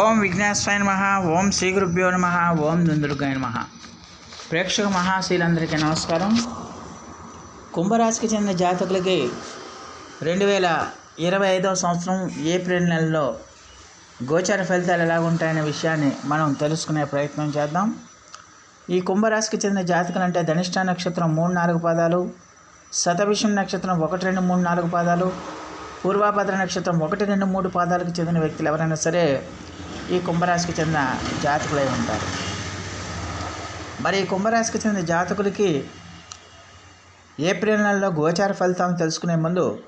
ఓం విఘ్నేశ్వరాయ నమ ఓం శ్రీ గురుభ్యో నమ ఓం దుందుర్గాయ నమ. ప్రేక్షక మహాశీలందరికీ నమస్కారం. కుంభరాశికి చెందిన జాతకులకి రెండు వేల ఇరవై ఐదవ సంవత్సరం ఏప్రిల్ నెలలో గోచార ఫలితాలు ఎలాగుంటాయనే విషయాన్ని మనం తెలుసుకునే ప్రయత్నం చేద్దాం. ఈ కుంభరాశికి చెందిన జాతకులు అంటే ధనిష్ట నక్షత్రం మూడు నాలుగు పాదాలు శతవిషం నక్షత్రం ఒకటి రెండు మూడు నాలుగు పాదాలు పూర్వాభద్ర నక్షత్రం ఒకటి రెండు మూడు పాదాలకు చెందిన వ్యక్తులు ఎవరైనా సరే ఈ కుంభరాశికి చెందిన జాతకులై ఉంటారు. మరి ఈ కుంభరాశికి చెందిన జాతకులకి ఏప్రిల్ నెలలో గోచార ఫలితాలను తెలుసుకునే ముందు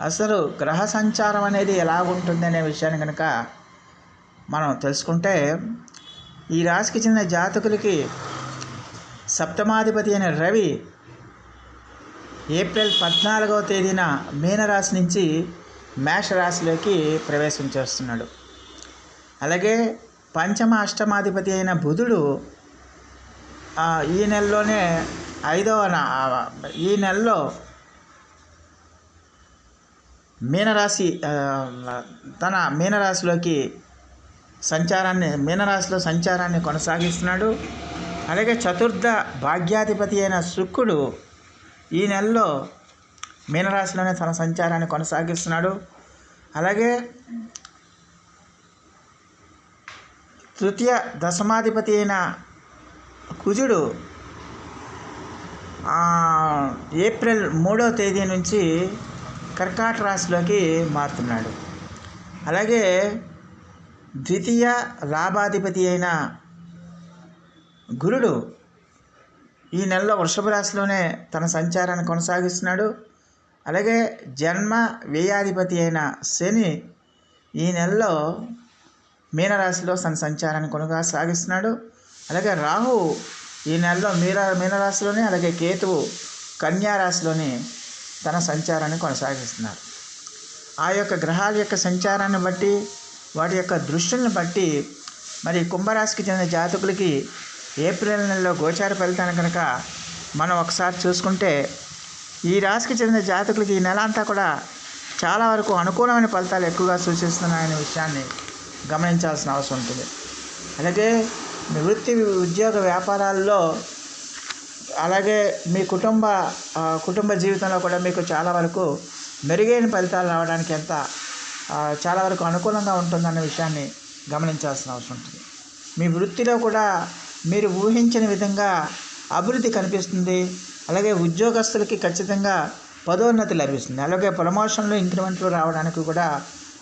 అసలు గ్రహ సంచారం అనేది ఎలా ఉంటుంది అనే విషయాన్ని కనుక మనం తెలుసుకుంటే ఈ రాశికి చెందిన జాతకులకి సప్తమాధిపతి అయిన రవి ఏప్రిల్ పద్నాలుగవ తేదీన మీనరాశి నుంచి మేషరాశిలోకి ప్రవేశం చేస్తున్నాడు అలాగే పంచమ అష్టమాధిపతి అయిన బుధుడు ఈ నెలలోనే ఐదవ ఈ నెలలో మీనరాశి తన మీనరాశిలోకి సంచారాన్ని మీనరాశిలో సంచారాన్ని కొనసాగిస్తున్నాడు. అలాగే చతుర్థ భాగ్యాధిపతి అయిన శుక్రుడు ఈ నెలలో మీనరాశిలోనే తన సంచారాన్ని కొనసాగిస్తున్నాడు. అలాగే తృతీయ దశమాధిపతి అయిన కుజుడు ఏప్రిల్ మూడో తేదీ నుంచి కర్కాట రాశిలోకి మారుతున్నాడు. అలాగే ద్వితీయ లాభాధిపతి అయిన గురుడు ఈ నెలలో వృషభ రాశిలోనే తన సంచారాన్ని కొనసాగిస్తున్నాడు. అలాగే జన్మ వ్యయాధిపతి అయిన శని ఈ నెలలో మీనరాశిలో తన సంచారాన్ని కొనసాగిస్తున్నాడు. అలాగే రాహు ఈ నెలలో మీన మీనరాశిలోనే అలాగే కేతువు కన్యా రాశిలోని తన సంచారాన్ని కొనసాగిస్తున్నారు. ఆ యొక్క గ్రహాల యొక్క సంచారాన్ని బట్టి వాటి యొక్క దృష్టిని బట్టి మరి కుంభరాశికి చెందిన జాతకులకి ఏప్రిల్ నెలలో గోచార ఫలితాన్ని కనుక మనం ఒకసారి చూసుకుంటే ఈ రాశికి చెందిన జాతకులకి ఈ నెల అంతా కూడా చాలా వరకు అనుకూలమైన ఫలితాలు ఎక్కువగా సూచిస్తున్నాయనే విషయాన్ని గమనించాల్సిన అవసరం ఉంటుంది. అలాగే మీ వృత్తి ఉద్యోగ వ్యాపారాల్లో అలాగే మీ కుటుంబ కుటుంబ జీవితంలో కూడా మీకు చాలా వరకు మెరుగైన ఫలితాలు రావడానికి ఎంత చాలా వరకు అనుకూలంగా ఉంటుందన్న విషయాన్ని గమనించాల్సిన అవసరం ఉంటుంది. మీ వృత్తిలో కూడా మీరు ఊహించిన విధంగా అభివృద్ధి కనిపిస్తుంది. అలాగే ఉద్యోగస్తులకి ఖచ్చితంగా పదోన్నతి లభిస్తుంది. అలాగే ప్రమోషన్లు ఇంక్రిమెంట్లు రావడానికి కూడా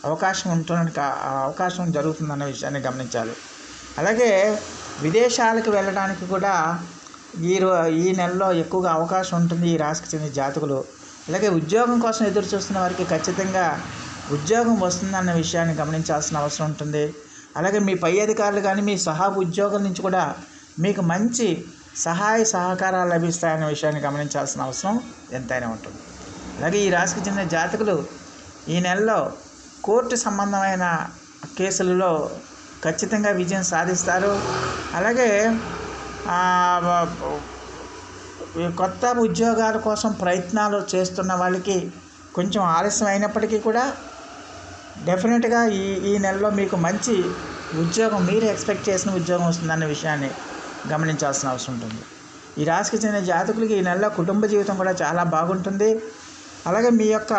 అవకాశం ఉంటుంది అవకాశం జరుగుతుందన్న విషయాన్ని గమనించాలి. అలాగే విదేశాలకు వెళ్ళడానికి కూడా ఈ రో ఈ నెలలో ఎక్కువగా అవకాశం ఉంటుంది ఈ రాశికి చెందిన జాతకులు. అలాగే ఉద్యోగం కోసం ఎదురు చూస్తున్న వారికి ఖచ్చితంగా ఉద్యోగం వస్తుందన్న విషయాన్ని గమనించాల్సిన అవసరం ఉంటుంది. అలాగే మీ పై అధికారులు కానీ మీ సహా ఉద్యోగుల నుంచి కూడా మీకు మంచి సహాయ సహకారాలు లభిస్తాయన్న విషయాన్ని గమనించాల్సిన అవసరం ఎంతైనా ఉంటుంది. అలాగే ఈ రాశికి చెందిన జాతకులు ఈ నెలలో కోర్టు సంబంధమైన కేసులలో ఖచ్చితంగా విజయం సాధిస్తారు. అలాగే కొత్త ఉద్యోగాల కోసం ప్రయత్నాలు చేస్తున్న వాళ్ళకి కొంచెం ఆలస్యం అయినప్పటికీ కూడా డెఫినెట్గా ఈ ఈ నెలలో మీకు మంచి ఉద్యోగం మీరు ఎక్స్పెక్ట్ చేసిన ఉద్యోగం వస్తుందన్న విషయాన్ని గమనించాల్సిన అవసరం ఉంటుంది. ఈ రాశికి చెందిన జాతకులకి ఈ నెలలో కుటుంబ జీవితం కూడా చాలా బాగుంటుంది. అలాగే మీ యొక్క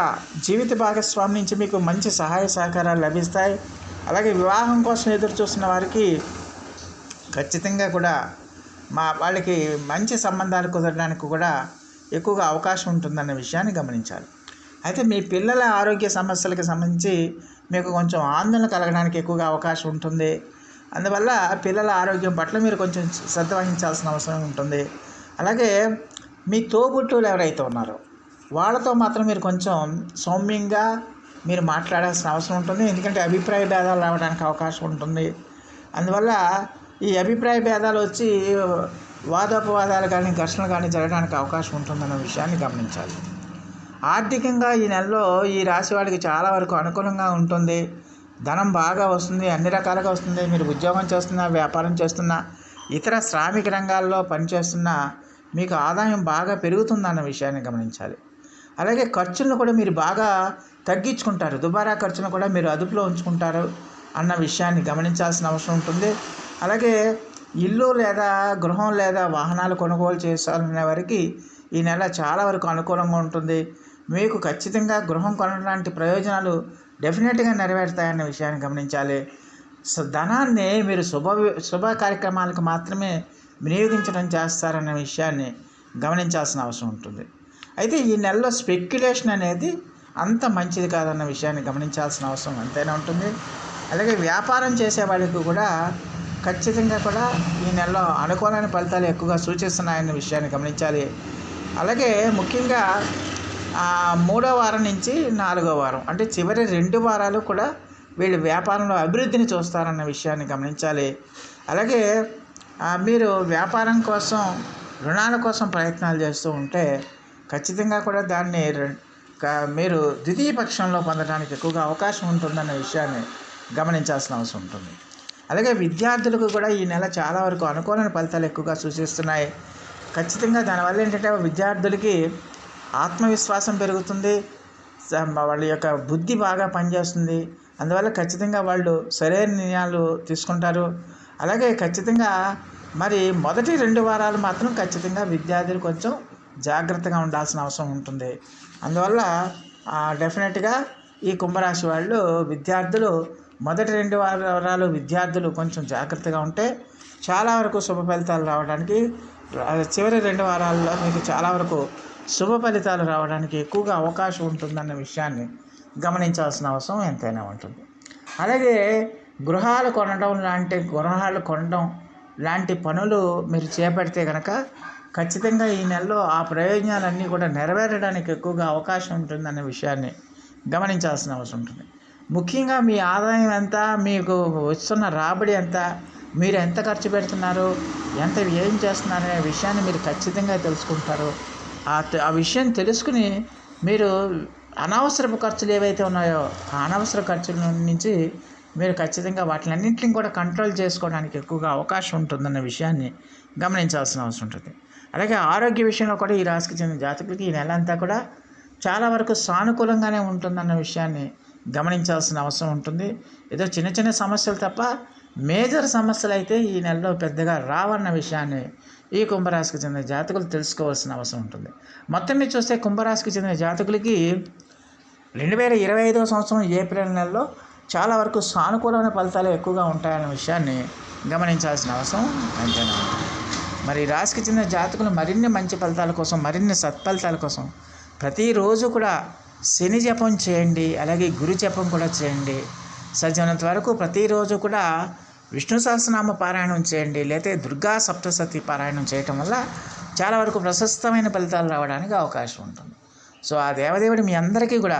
జీవిత భాగస్వామి నుంచి మీకు మంచి సహాయ సహకారాలు లభిస్తాయి. అలాగే వివాహం కోసం ఎదురు చూస్తున్న వారికి ఖచ్చితంగా కూడా మా వాళ్ళకి మంచి సంబంధాలు కుదరడానికి కూడా ఎక్కువగా అవకాశం ఉంటుందన్న విషయాన్ని గమనించాలి. అయితే మీ పిల్లల ఆరోగ్య సమస్యలకు సంబంధించి మీకు కొంచెం ఆందోళన కలగడానికి ఎక్కువగా అవకాశం ఉంటుంది. అందువల్ల పిల్లల ఆరోగ్యం పట్ల మీరు కొంచెం శ్రద్ధ వహించాల్సిన అవసరం ఉంటుంది. అలాగే మీ తోబుట్టువులు ఎవరైతే ఉన్నారో వాళ్ళతో మాత్రం మీరు కొంచెం సౌమ్యంగా మీరు మాట్లాడాల్సిన అవసరం ఉంటుంది. ఎందుకంటే అభిప్రాయ భేదాలు రావడానికి అవకాశం ఉంటుంది. అందువల్ల ఈ అభిప్రాయ భేదాలు వచ్చి వాదోపవాదాలు కానీ ఘర్షణలు కానీ జరగడానికి అవకాశం ఉంటుందన్న విషయాన్ని గమనించాలి. ఆర్థికంగా ఈ నెలలో ఈ రాశి వాడికి చాలా వరకు అనుకూలంగా ఉంటుంది. ధనం బాగా వస్తుంది అన్ని రకాలుగా వస్తుంది. మీరు ఉద్యోగం చేస్తున్నా వ్యాపారం చేస్తున్నా ఇతర శ్రామిక రంగాల్లో పనిచేస్తున్నా మీకు ఆదాయం బాగా పెరుగుతుందన్న విషయాన్ని గమనించాలి. అలాగే ఖర్చులను కూడా మీరు బాగా తగ్గించుకుంటారు. దుబారా ఖర్చును కూడా మీరు అదుపులో ఉంచుకుంటారు అన్న విషయాన్ని గమనించాల్సిన అవసరం ఉంటుంది. అలాగే ఇల్లు లేదా గృహం లేదా వాహనాలు కొనుగోలు చేయాలనే వారికి ఈ నెల చాలా వరకు అనుకూలంగా ఉంటుంది. మీకు ఖచ్చితంగా గృహం కొనడానికి ప్రయోజనాలు డెఫినెట్గా నెరవేరుతాయన్న విషయాన్ని గమనించాలి. సో ధనాన్ని మీరు శుభ శుభ కార్యక్రమాలకు మాత్రమే వినియోగించడం చేస్తారన్న విషయాన్ని గమనించాల్సిన అవసరం ఉంటుంది. అయితే ఈ నెలలో స్పెక్యులేషన్ అనేది అంత మంచిది కాదన్న విషయాన్ని గమనించాల్సిన అవసరం ఎంతైనా ఉంటుంది. అలాగే వ్యాపారం చేసే వాళ్ళకి కూడా ఖచ్చితంగా కూడా ఈ నెలలో అనుకూలమైన ఫలితాలు ఎక్కువగా సూచిస్తున్నాయన్న విషయాన్ని గమనించాలి. అలాగే ముఖ్యంగా మూడో వారం నుంచి నాలుగో వారం అంటే చివరి రెండు వారాలు కూడా వీళ్ళు వ్యాపారంలో అభివృద్ధిని చూస్తారన్న విషయాన్ని గమనించాలి. అలాగే మీరు వ్యాపారం కోసం రుణాల కోసం ప్రయత్నాలు చేస్తూ ఉంటే ఖచ్చితంగా కూడా దాన్ని రె- మీరు ద్వితీయ పక్షంలో పొందడానికి ఎక్కువగా అవకాశం ఉంటుందన్న విషయాన్ని గమనించాల్సిన అవసరం ఉంటుంది. అలాగే విద్యార్థులకు కూడా ఈ నెల చాలా వరకు అనుకూలమైన ఫలితాలు ఎక్కువగా సూచిస్తున్నాయి. ఖచ్చితంగా దానివల్ల ఏంటంటే విద్యార్థులకి ఆత్మవిశ్వాసం పెరుగుతుంది వాళ్ళ యొక్క బుద్ధి బాగా పనిచేస్తుంది. అందువల్ల ఖచ్చితంగా వాళ్ళు సరైన నిర్ణయాలు తీసుకుంటారు. అలాగే ఖచ్చితంగా మరి మొదటి రెండు వారాలు మాత్రం ఖచ్చితంగా విద్యార్థులు కొంచెం జాగ్రత్తగా ఉండాల్సిన అవసరం ఉంటుంది. అందువల్ల డెఫినెట్గా ఈ కుంభరాశి వాళ్ళు విద్యార్థులు మొదటి రెండు వారాలు విద్యార్థులు కొంచెం జాగ్రత్తగా ఉంటే చాలా వరకు శుభ ఫలితాలు రావడానికి చివరి రెండు వారాల్లో మీకు చాలా వరకు శుభ ఫలితాలు రావడానికి ఎక్కువగా అవకాశం ఉంటుందన్న విషయాన్ని గమనించాల్సిన అవసరం ఎంతైనా ఉంటుంది. అలాగే గృహాలు కొనడం లాంటి గృహాలు కొనడం లాంటి పనులు మీరు చేపడితే కనుక ఖచ్చితంగా ఈ నెలలో ఆ ప్రయోజనాలన్నీ కూడా నెరవేరడానికి ఎక్కువగా అవకాశం ఉంటుందనే విషయాన్ని గమనించాల్సిన అవసరం ఉంటుంది. ముఖ్యంగా మీ ఆదాయం ఎంత మీకు వస్తున్న రాబడి ఎంత మీరు ఎంత ఖర్చు పెడుతున్నారు ఎంత ఏం అనే విషయాన్ని మీరు ఖచ్చితంగా తెలుసుకుంటారు. ఆ ఆ విషయం తెలుసుకుని మీరు అనవసరపు ఖర్చులు ఏవైతే ఉన్నాయో ఆ అనవసర ఖర్చుల నుంచి మీరు ఖచ్చితంగా వాటిలన్నింటిని కూడా కంట్రోల్ చేసుకోవడానికి ఎక్కువగా అవకాశం ఉంటుందన్న విషయాన్ని గమనించాల్సిన అవసరం ఉంటుంది. అలాగే ఆరోగ్య విషయంలో కూడా ఈ రాశికి చెందిన జాతకులకి ఈ నెల అంతా కూడా చాలా వరకు సానుకూలంగానే ఉంటుందన్న విషయాన్ని గమనించాల్సిన అవసరం ఉంటుంది. ఏదో చిన్న చిన్న సమస్యలు తప్ప మేజర్ సమస్యలు అయితే ఈ నెలలో పెద్దగా రావన్న విషయాన్ని ఈ కుంభరాశికి చెందిన జాతకులు తెలుసుకోవాల్సిన అవసరం ఉంటుంది. మొత్తం మీద చూస్తే కుంభరాశికి చెందిన జాతకులకి రెండు వేల ఇరవై ఐదవ సంవత్సరం ఏప్రిల్ నెలలో చాలా వరకు సానుకూలమైన ఫలితాలు ఎక్కువగా ఉంటాయన్న విషయాన్ని గమనించాల్సిన అవసరం ఎంతైనా ఉంది మరి రాశికి చెందిన జాతకులు మరిన్ని మంచి ఫలితాల కోసం మరిన్ని సత్ఫలితాల కోసం ప్రతిరోజు కూడా శని జపం చేయండి అలాగే గురు జపం కూడా చేయండి. సజ్జనంత వరకు ప్రతిరోజు కూడా విష్ణు సహస్రనామ పారాయణం చేయండి లేతే దుర్గా సప్తసతి పారాయణం చేయటం వల్ల చాలా వరకు ప్రశస్తమైన ఫలితాలు రావడానికి అవకాశం ఉంటుంది. సో ఆ దేవదేవుడు మీ అందరికీ కూడా